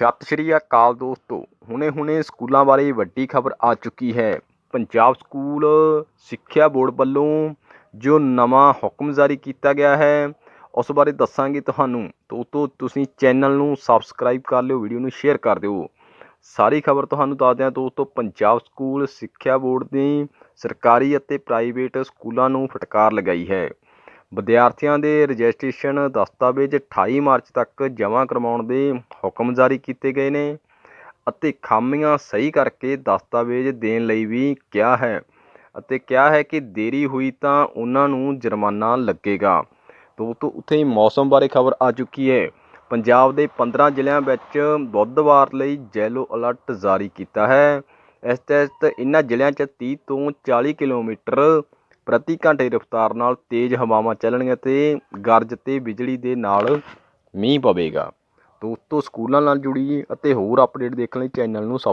ਸਤਿ ਸ਼੍ਰੀ ਅਕਾਲ ਦੋਸਤੋ, ਹੁਣੇ-ਹੁਣੇ ਸਕੂਲਾਂ ਬਾਰੇ ਵੱਡੀ ਖਬਰ ਆ ਚੁੱਕੀ ਹੈ। ਪੰਜਾਬ ਸਕੂਲ ਸਿੱਖਿਆ ਬੋਰਡ ਵੱਲੋਂ ਜੋ ਨਵਾਂ ਹੁਕਮ ਜਾਰੀ ਕੀਤਾ ਗਿਆ ਹੈ, ਉਸ ਬਾਰੇ ਦੱਸਾਂਗੇ ਤੁਹਾਨੂੰ। ਦੋਸਤੋ, ਤੁਸੀਂ ਚੈਨਲ ਨੂੰ ਸਬਸਕ੍ਰਾਈਬ ਕਰ ਲਿਓ, ਵੀਡੀਓ ਨੂੰ ਸ਼ੇਅਰ ਕਰ ਦਿਓ। ਸਾਰੀ ਖਬਰ ਤੁਹਾਨੂੰ ਦੱਸਦੇ ਹਾਂ ਦੋਸਤੋ, ਪੰਜਾਬ ਸਕੂਲ ਸਿੱਖਿਆ ਬੋਰਡ ਨੇ ਸਰਕਾਰੀ ਅਤੇ ਪ੍ਰਾਈਵੇਟ ਸਕੂਲਾਂ ਨੂੰ ਫਟਕਾਰ ਲਗਾਈ ਹੈ। ਵਿਦਿਆਰਥੀਆਂ ਦੇ ਰਜਿਸਟ੍ਰੇਸ਼ਨ ਦਸਤਾਵੇਜ਼ 28 ਮਾਰਚ ਤੱਕ ਜਮ੍ਹਾਂ ਕਰਵਾਉਣ ਦੇ ਹੁਕਮ ਜਾਰੀ ਕੀਤੇ ਗਏ ਨੇ ਅਤੇ ਖਾਮੀਆਂ ਸਹੀ ਕਰਕੇ ਦਸਤਾਵੇਜ਼ ਦੇਣ ਲਈ ਵੀ ਕਿਹਾ ਹੈ ਅਤੇ ਕਿਹਾ ਹੈ ਕਿ ਦੇਰੀ ਹੋਈ ਤਾਂ ਉਹਨਾਂ ਨੂੰ ਜੁਰਮਾਨਾ ਲੱਗੇਗਾ। ਦੋਸਤੋ, ਉੱਥੇ ਮੌਸਮ ਬਾਰੇ ਖਬਰ ਆ ਚੁੱਕੀ ਹੈ। ਪੰਜਾਬ ਦੇ 15 ਜ਼ਿਲ੍ਹਿਆਂ ਵਿੱਚ ਬੁੱਧਵਾਰ ਲਈ ਯੈਲੋ ਅਲਰਟ ਜਾਰੀ ਕੀਤਾ ਹੈ। ਇਸ ਤਹਿਤ ਇਹਨਾਂ ਜ਼ਿਲ੍ਹਿਆਂ 'ਚ 30 ਤੋਂ 40 ਕਿਲੋਮੀਟਰ ਪ੍ਰਤੀ ਘੰਟੇ ਦੀ ਰਫ਼ਤਾਰ ਨਾਲ ਤੇਜ਼ ਹਵਾਵਾਂ ਚੱਲਣਗੀਆਂ ਅਤੇ ਗਰਜ ਅਤੇ ਬਿਜਲੀ ਦੇ ਨਾਲ ਮੀਂਹ ਪਵੇਗਾ। ਦੋਸਤੋ, ਸਕੂਲਾਂ ਨਾਲ ਜੁੜੀ ਅਤੇ ਹੋਰ ਅਪਡੇਟ ਦੇਖਣ ਲਈ ਚੈਨਲ ਨੂੰ ਸਬ